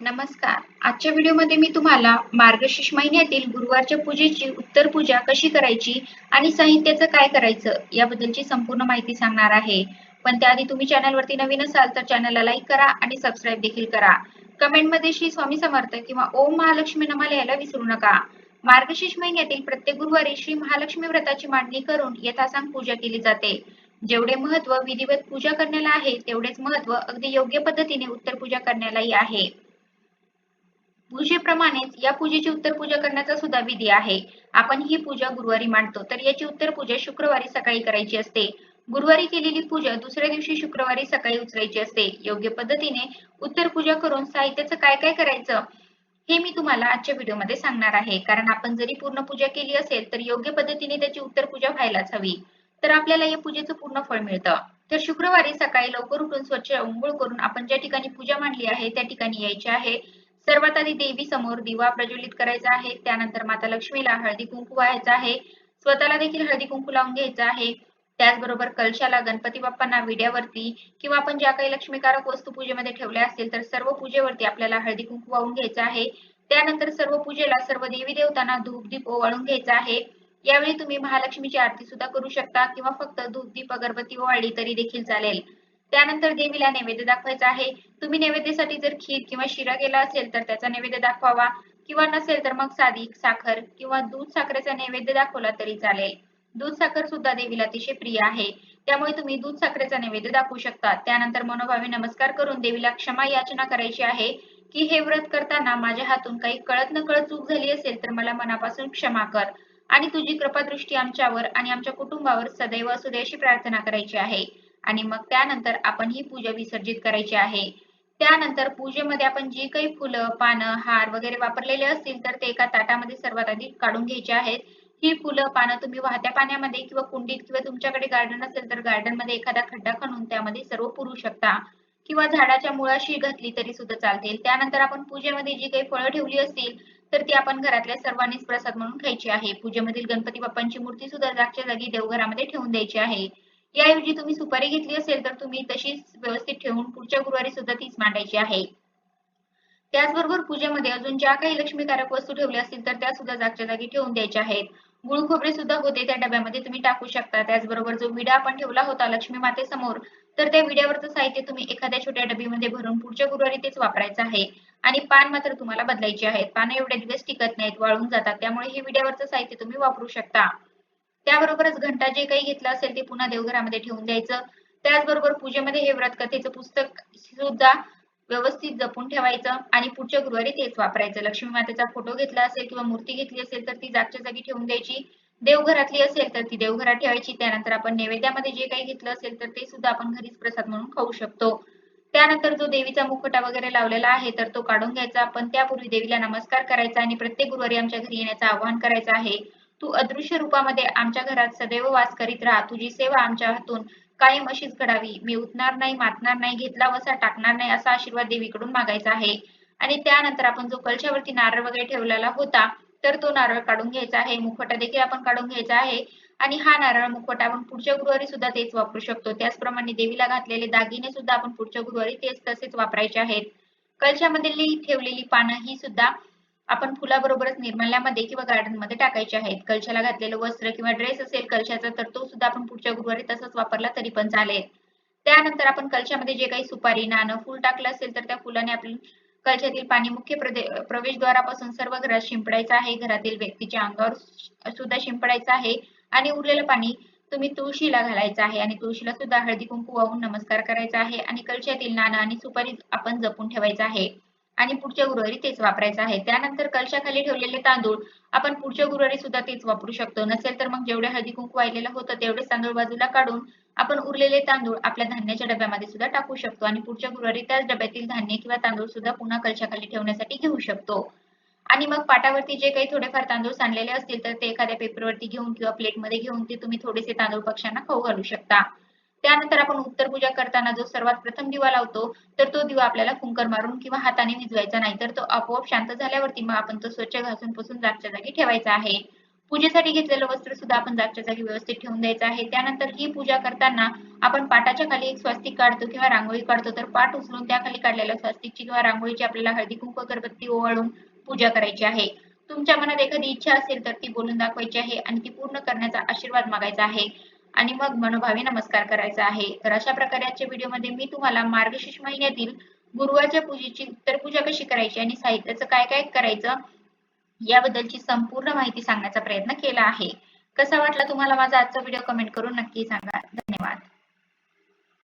नमस्कार. आजच्या व्हिडिओमध्ये मी तुम्हाला मार्गशीर्ष महिन्यातील गुरुवारच्या पूजेची उत्तर पूजा कशी करायची आणि साहित्याचं काय करायचं याबद्दलची संपूर्ण माहिती सांगणार आहे. पण त्याआधी तुम्ही चॅनलवरती नवीन असाल तर चॅनलला लाईक करा आणि सबस्क्राईब देखील करा. कमेंटमध्ये श्री स्वामी समर्थ किंवा ओम महालक्ष्मी नमा लिहायला विसरू नका. मार्गशीर्ष महिन्यातील प्रत्येक गुरुवारी श्री महालक्ष्मी व्रताची मांडणी करून यथासांग पूजा केली जाते. जेवढे महत्त्व विधिवत पूजा करण्याला आहे तेवढेच महत्त्व अगदी योग्य पद्धतीने उत्तर पूजा करण्यालाही आहे. पूजेप्रमाणेच या पूजेची उत्तर पूजा करण्याचा सुद्धा विधी आहे. आपण ही पूजा गुरुवारी मांडतो तर याची उत्तर पूजा शुक्रवारी सकाळी करायची असते. गुरुवारी केलेली पूजा दुसऱ्या दिवशी शुक्रवारी सकाळी उचलायची असते. योग्य पद्धतीने उत्तर पूजा करून साहित्याचं काय काय करायचं हे मी तुम्हाला आजच्या व्हिडिओमध्ये सांगणार आहे. कारण आपण जरी पूर्ण पूजा केली असेल तर योग्य पद्धतीने त्याची उत्तर पूजा व्हायलाच हवी. तर आपल्याला या पूजेचं पूर्ण फळ मिळतं. तर शुक्रवारी सकाळी लवकर उठून स्वच्छ अंघोळ करून आपण ज्या ठिकाणी पूजा मांडली आहे त्या ठिकाणी यायचे आहे. सर्वात आधी देवी समोर दिवा प्रज्वलित करायचा आहे. त्यानंतर माता लक्ष्मीला हळदी कुंकू व्हायचा आहे. स्वतःला देखील हळदी कुंकू लावून घ्यायचा आहे. त्याचबरोबर कलशाला गणपती बाप्पांना विड्यावरती किंवा आपण ज्या काही लक्ष्मीकारक वस्तू पूजेमध्ये ठेवल्या असतील तर सर्व पूजेवरती आपल्याला हळदी कुंकू वाहून घ्यायचा आहे. त्यानंतर सर्व पूजेला सर्व देवी देवतांना धूप दीप ओवाळून घ्यायचा आहे. यावेळी तुम्ही महालक्ष्मीची आरती सुद्धा करू शकता किंवा फक्त धूप दीप अगरबत्ती ओवाळली तरी देखील चालेल. त्यानंतर देवीला नैवेद्य दाखवायचा आहे. तुम्ही नैवेद्यासाठी जर खीर किंवा शिरा केला असेल तर त्याचा नैवेद्य दाखवावा. किंवा नसेल तर मग साधी साखर किंवा दूध साखरेचा नैवेद्य दाखवला तरी चालेल. दूध साखर सुद्धा देवीला अतिशय प्रिय आहे. त्यामुळे तुम्ही दूध साखरेचा नैवेद्य दाखवू शकता. त्यानंतर मनोभावे नमस्कार करून देवीला क्षमा याचना करायची आहे की हे व्रत करताना माझ्या हातून काही कळत न कळत चूक झाली असेल तर मला मनापासून क्षमा कर. आणि तुझी कृपादृष्टी आमच्यावर आणि आमच्या कुटुंबावर सदैव असू दे अशी प्रार्थना करायची आहे. आणि मग त्यानंतर आपण ही पूजा विसर्जित करायची आहे. त्यानंतर पूजेमध्ये आपण जी काही फुलं पानं हार वगैरे वापरलेले असतील तर ते एका ताटामध्ये सर्वात आधी काढून घ्यायचे आहेत. ही फुलं पानं तुम्ही वाहत्या पाण्यामध्ये किंवा कुंडीत किंवा तुमच्याकडे गार्डन असेल तर गार्डनमध्ये एखादा खड्डा खणून त्यामध्ये सर्व पुरू शकता. किंवा झाडाच्या मुळाशी घातली तरी सुद्धा चालतील त्यानंतर आपण पूजेमध्ये जी काही फळं ठेवली असतील तर ती आपण घरातल्या सर्वांनीच प्रसाद म्हणून खायची आहे. पूजेमधील गणपती बाप्पांची मूर्ती सुद्धा जागच्या जागी देवघरामध्ये ठेवून द्यायची आहे. याऐवजी तुम्ही सुपारी घेतली असेल तर तुम्ही तशीच व्यवस्थित ठेवून पुढच्या गुरुवारी सुद्धा तीच मांडायची आहे. त्याचबरोबर पूजेमध्ये अजून ज्या काही लक्ष्मीकारक वस्तू ठेवल्या असतील तर त्या सुद्धा जागच्या जागी ठेवून द्यायच्या आहेत. गुळ खोबरे सुद्धा होते त्या डब्यामध्ये तुम्ही टाकू शकता. त्याचबरोबर जो विडा आपण ठेवला होता लक्ष्मी मातेसमोर तर त्या विड्यावरचं साहित्य तुम्ही एखाद्या छोट्या डबीमध्ये भरून पुढच्या गुरुवारी तेच वापरायचं आहे. आणि पान मात्र तुम्हाला बदलायची आहेत पानं एवढे दिवस टिकत नाहीत वाळून जातात. त्यामुळे हे विड्यावरचं साहित्य तुम्ही वापरू शकता. त्याबरोबरच घंटा जे काही घेतलं असेल ते पुन्हा देवघरामध्ये ठेवून द्यायचं. त्याचबरोबर पूजेमध्ये हे व्रत कथेचं पुस्तक सुद्धा व्यवस्थित जपून ठेवायचं आणि पुढच्या गुरुवारी तेच वापरायचं. लक्ष्मी मातेचा फोटो घेतला असेल किंवा मूर्ती घेतली असेल तर ती जागच्या जागी ठेवून द्यायची. देवघरातली असेल तर ती देवघरात ठेवायची. त्यानंतर आपण नैवेद्यामध्ये जे काही घेतलं असेल तर ते सुद्धा आपण घरीच प्रसाद म्हणून खाऊ शकतो. त्यानंतर जो देवीचा मुखवटा वगैरे लावलेला आहे तर तो काढून घ्यायचा. पण त्यापूर्वी देवीला नमस्कार करायचा आणि प्रत्येक गुरुवारी आमच्या घरी येण्याचं आवाहन करायचं आहे. तू अदृश्य रूपामध्ये आमच्या घरात सदैव वास करीत राहा. तुझी सेवा आमच्या हातून कायम अशीच घडावी. मी उठणार नाही मातणार नाही घेतला वसा टाकणार नाही असा आशीर्वाद देवीकडून मागायचा आहे. आणि त्यानंतर आपण जो कलशावरती नारळ वगैरे ठेवलेला होता तर तो नारळ काढून घ्यायचा आहे. मुखवटा देखील आपण काढून घ्यायचा आहे. आणि हा नारळ मुखवटा आपण पुढच्या गुरुवारी सुद्धा तेच वापरू शकतो. त्याचप्रमाणे देवीला घातलेले दागिने सुद्धा आपण पुढच्या गुरुवारी तेच तसेच वापरायचे आहेत. कलशामध्ये ठेवलेली पानं ही सुद्धा आपण फुलाबरोबरच निर्मल्यामध्ये किंवा गार्डनमध्ये टाकायचे आहेत. कलशाला घातलेलं वस्त्र किंवा ड्रेस असेल कलशाचा तर तो सुद्धा आपण पुढच्या गुरुवारी तसंच वापरला तरी पण चालेल. त्यानंतर आपण कलशामध्ये जे काही सुपारी नाणं फुल टाकलं असेल तर त्या फुलाने आपण कलशातील पाणी मुख्य प्रवेशद्वारापासून सर्व घरात शिंपडायचं आहे. घरातील व्यक्तीच्या अंगावर सुद्धा शिंपडायचं आहे. आणि उरलेलं पाणी तुम्ही तुळशीला घालायचं आहे. आणि तुळशीला सुद्धा हळदी कुंकू वाहून नमस्कार करायचा आहे. आणि कलशातील नाणं आणि सुपारी आपण जपून ठेवायचं आहे. आणि पुढच्या गुरुवारी तेच वापरायचं आहे. त्यानंतर कलशाखाली ठेवलेले तांदूळ आपण पुढच्या गुरुवारी सुद्धा तेच वापरू शकतो. नसेल तर मग जेवढे हळदी कुंकू वाहिलेलं होतं तेवढेच तांदूळ बाजूला काढून आपण उरलेले तांदूळ आपल्या धान्याच्या डब्यामध्ये सुद्धा टाकू शकतो. आणि पुढच्या गुरुवारी त्याच डब्यातील धान्य किंवा तांदूळ सुद्धा पुन्हा कलशाखाली ठेवण्यासाठी घेऊ शकतो. आणि मग पाटावरती जे काही थोडेफार तांदूळ सांडलेले असतील तर ते एखाद्या पेपरवरती घेऊन किंवा प्लेटमध्ये घेऊन ते तुम्ही थोडेसे तांदूळ पक्ष्यांना खाऊ घालू शकता. त्यानंतर आपण उत्तर पूजा करताना जो सर्वात प्रथम दिवा लावतो तर तो दिवा आपल्याला कुंकर मारून किंवा हाताने विजवायचा नाही तर तो आपोआप शांत झाल्यावरती मग आपण तो स्वच्छ घासून पुसून जागच्या जागी ठेवायचा आहे. पूजेसाठी घेतलेलं वस्त्र सुद्धा आपण जागच्या जागी व्यवस्थित ठेवून द्यायचं आहे. त्यानंतर ही पूजा करताना आपण पाटाच्या खाली एक स्वस्तिक काढतो किंवा रांगोळी काढतो तर पाट उचलून त्याखाली काढलेल्या स्वस्तिकची किंवा रांगोळीची आपल्याला हळदी कुंकू अगरबत्ती ओवाळून पूजा करायची आहे. तुमच्या मनात एखादी इच्छा असेल तर ती बोलून दाखवायची आहे आणि ती पूर्ण करण्याचा आशीर्वाद मागायचा आहे. आणि मग मनोभावे नमस्कार करायचा आहे. तर अशा प्रकारे आजच्या व्हिडिओमध्ये मी तुम्हाला मार्गशीर्ष महिन्यातील गुरुवारच्या पूजेची उत्तर पूजा कशी करायची आणि साहित्याचं काय काय करायचं याबद्दलची संपूर्ण माहिती सांगण्याचा प्रयत्न केला आहे. कसा वाटला तुम्हाला माझा आजचा व्हिडिओ कमेंट करून नक्की सांगा. धन्यवाद.